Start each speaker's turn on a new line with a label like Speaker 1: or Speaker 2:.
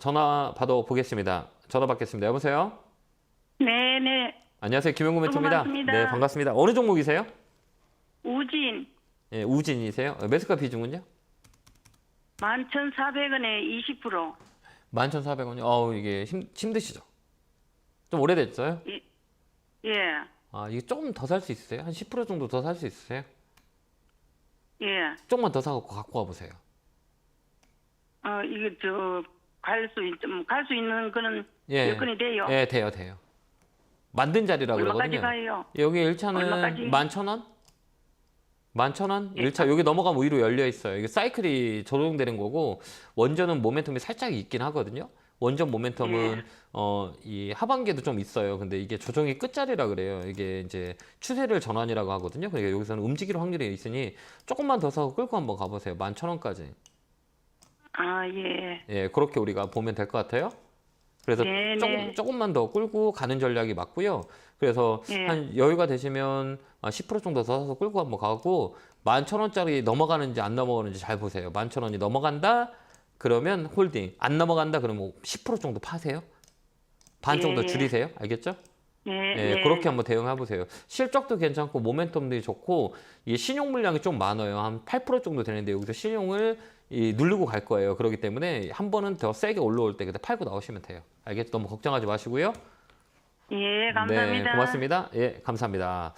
Speaker 1: 전화 받아 보겠습니다. 전화 받겠습니다. 여보세요?
Speaker 2: 네, 네.
Speaker 1: 안녕하세요. 김용구 멘토입니다.
Speaker 2: 반갑습니다.
Speaker 1: 네, 반갑습니다. 어느 종목이세요?
Speaker 2: 우진
Speaker 1: 예, 우진이세요? 어, 매수가 비중은요?
Speaker 2: 11,400원에 20%.
Speaker 1: 11,400원이요. 어우, 이게 힘, 힘드시죠? 좀 오래됐어요?
Speaker 2: 예.
Speaker 1: 아, 이게 조금 더 살 수 있으세요? 한 10% 정도 더 살 수 있으세요?
Speaker 2: 예.
Speaker 1: 조금만 더 사갖고 갖고 와보세요.
Speaker 2: 어, 이거 저 갈 수 있, 갈수 있는 그런
Speaker 1: 예.
Speaker 2: 여건이 돼요.
Speaker 1: 예, 돼요, 돼요. 만든 자리라고
Speaker 2: 얼마까지
Speaker 1: 그러거든요.
Speaker 2: 가요?
Speaker 1: 여기 1차는
Speaker 2: 얼마까지?
Speaker 1: 11,000원? 11,000원?
Speaker 2: 예.
Speaker 1: 1차 여기 넘어가면 위로 열려 있어요. 이게 사이클이 조정되는 거고 원전은 모멘텀이 살짝 있긴 하거든요. 원전 모멘텀은
Speaker 2: 예.
Speaker 1: 어, 이 하반기에도 좀 있어요. 근데 이게 조정이 끝자리라 그래요. 이게 이제 추세를 전환이라고 하거든요. 그러니까 여기서는 움직일 확률이 있으니 조금만 더 사고 끌고 한번 가보세요. 11,000원까지.
Speaker 2: 아, 예.
Speaker 1: 예, 그렇게 우리가 보면 될 것 같아요. 그래서
Speaker 2: 네,
Speaker 1: 조금,
Speaker 2: 네.
Speaker 1: 조금만 더 끌고 가는 전략이 맞고요. 그래서
Speaker 2: 예.
Speaker 1: 한 여유가 되시면 10% 정도 더 사서 끌고 한번 가고 11,000원짜리 넘어가는지 안 넘어가는지 잘 보세요. 11,000원이 넘어간다? 그러면 홀딩. 안 넘어간다? 그러면 10% 정도 파세요. 반 정도
Speaker 2: 예.
Speaker 1: 줄이세요. 알겠죠?
Speaker 2: 네.
Speaker 1: 예,
Speaker 2: 네.
Speaker 1: 그렇게 한번 대응해 보세요. 실적도 괜찮고 모멘텀도 좋고 이 신용 물량이 좀 많아요. 한 8% 정도 되는데 여기서 신용을 이 누르고 갈 거예요. 그렇기 때문에 한 번은 더 세게 올라올 때 그때 팔고 나오시면 돼요. 알겠죠? 너무 걱정하지 마시고요.
Speaker 2: 예, 감사합니다.
Speaker 1: 네, 고맙습니다. 예, 감사합니다.